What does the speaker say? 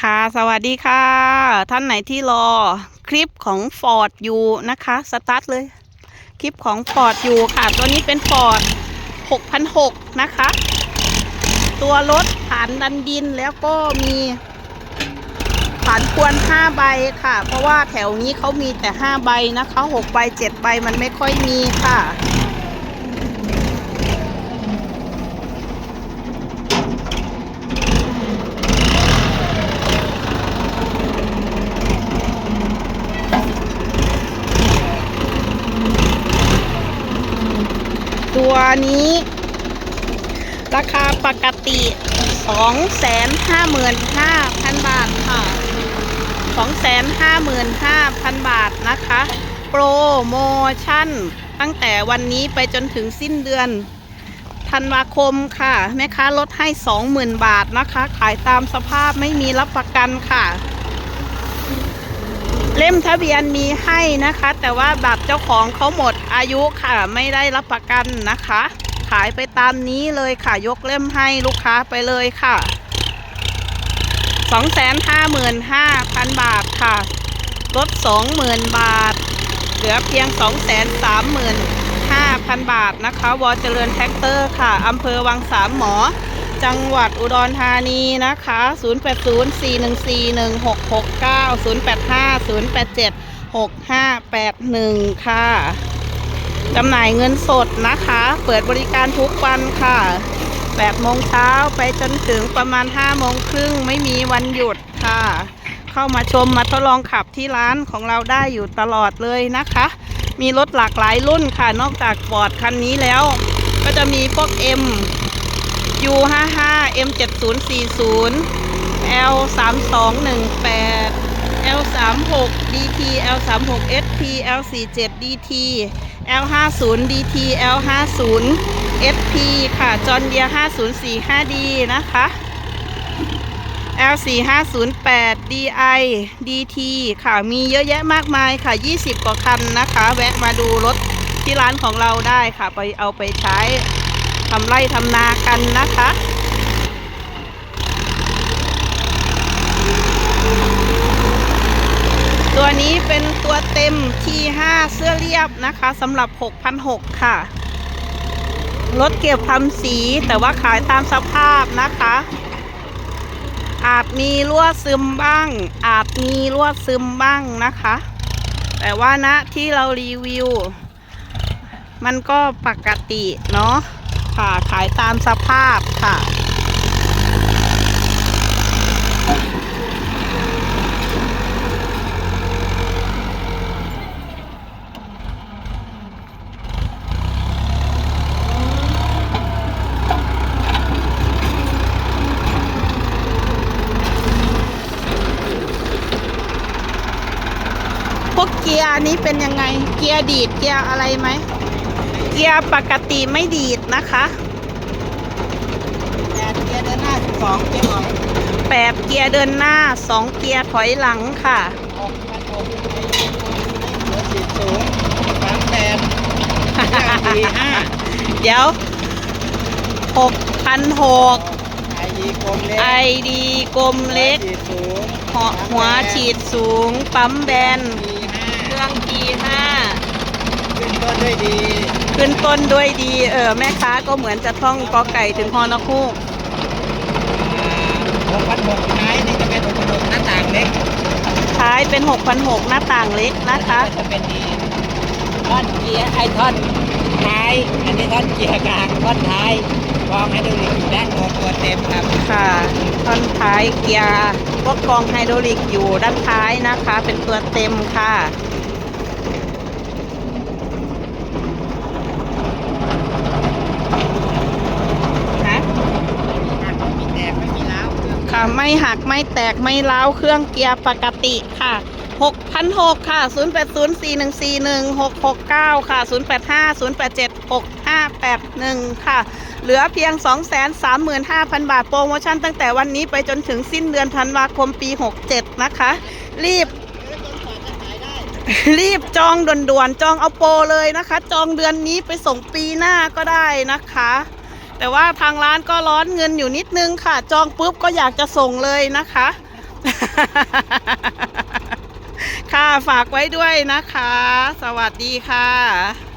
ค่ะ สวัสดีค่ะ ท่านไหนที่รอคลิปของ Ford อยู่นะคะ สตาร์ทเลย คลิปของ Ford อยู่ค่ะ ตัวนี้เป็น Ford 6,600นะคะ ตัวรถผ่านดันดินแล้วก็มีผ่านควร5ใบค่ะ เพราะว่าแถวนี้เขามีแต่ 5 ใบนะคะ 6 ใบ 7 ใบมันไม่ค่อยมีค่ะ ตัวนี้ ราคาปกติ 255,000 บาทค่ะ 255,000 บาทนะคะ โปรโมชั่น ตั้งแต่วันนี้ไปจนถึงสิ้นเดือนธันวาคมค่ะ แม่ค้าลดให้ 20,000 บาทนะคะ ขายตามสภาพไม่มีรับประกันค่ะ เล่มทะเบียนมีให้นะคะ แต่ว่าบัตรเจ้าของเขาหมดอายุค่ะไม่ได้รับประกันนะคะ ขายไปตามนี้เลยค่ะยกเล่มให้ลูกค้าไปเลยค่ะ255,000บาทค่ะ ลด20,000บาท เหลือเพียง235,000บาทนะคะ วอเจริญแท็กเตอร์ค่ะอำเภอวังสามหมอ จังหวัดอุดรธานีนะคะ 0804141669 0850876581 ค่ะ จำหน่ายเงินสดนะคะ เปิดบริการทุกวันค่ะ8โมงเช้าไปจนถึงประมาณ5โมงครึ่งไม่มีวันหยุดค่ะ เข้ามาชมมาทดลองขับที่ร้านของเราได้อยู่ตลอดเลยนะคะ มีรถหลากหลายรุ่นค่ะ นอกจากฟอร์ดคันนี้แล้ว ก็จะมีพวก M U55 M7040 L3218 L36 DT L36 SP L47 DT L50 DT L50 SP ค่ะ จอนเดีย 5045D นะคะ L4508 DI DT ค่ะ มีเยอะแยะมากมายค่ะ 20 กว่าคันนะคะ แวะมาดูรถที่ร้านของเราได้ค่ะ ไปเอาไปใช้ ทำไร่ทำนากันนะคะตัวนี้เป็นตัวเต็ม T5 เสื้อเรียบนะคะสำหรับ 6,600 ค่ะ รถเก็บทำสีแต่ว่าขายตามสภาพนะคะ อาจมีรั่วซึมบ้าง อาจมีรั่วซึมบ้างนะคะ แต่ว่าณที่เรารีวิว มันก็ปกติเนาะ ค่ะ ขายตามสภาพค่ะ พวกเกียร์นี้เป็นยังไง เกียร์ดีด เกียร์อะไรไหม เกียร์ปกติไม่ดีดนะคะแปดเกียร์เดินหน้าสิบสองเกียร์ออกแปดเกียร์เดินหน้าสองเกียร์ถอยหลังค่ะหกพันหกเหลือสิบสูงสามแปดสี่ห้าเดี๋ยวหกพันหกไอดีกลมเล็กไอดีกลมเล็กฉีดสูงหัวหัวฉีดสูง ปั๊มแบนสี่ห้าเครื่อง G5 ขึ้นต้นด้วยดี ขึ้นต้นด้วยดี เออแม่ค้าก็เหมือนจะท่องกอไก่ถึงฮอนอคูกหกพันหกท้ายนี่จะเป็นหกพันหกหน้าต่างเล็กท้ายเป็น6,600หน้าต่างเล็กนะคะจะเป็นดีท่อนเกียร์ไอท่อนท้ายอันนี้ท่อนเกียร์กลางท่อนท้ายกองให้ดูดีอยู่ด้านบนตัวเต็มครับค่ะท่อนท้ายเกียร์พวกกองไฮดรอลิกอยู่ด้านท้ายนะคะ เป็นตัวเต็มค่ะ ฮะ ไม่มีแตกไม่มีล้าวเค่ะ ไม่หักไม่แตกไม่ร้าวเครื่องเกียร์ปกติค่ะ6,600ค่ะ 0804141669 ค่ะ 0850876581 ค่ะ เหลือเพียง 235,000 บาทโปรโมชั่นตั้งแต่วันนี้ไปจนถึงสิ้นเดือนธันวาคมปี 67 นะคะ รีบ รีบจองด่วนๆ จองเอาโปรเลยนะคะ จองเดือนนี้ไปส่งปีหน้าก็ได้นะคะ แต่ว่าทางร้านก็ร้อนเงินอยู่นิดนึงค่ะ จองปุ๊บก็อยากจะส่งเลยนะคะ ค่ะฝากไว้ด้วยนะคะ สวัสดีค่ะ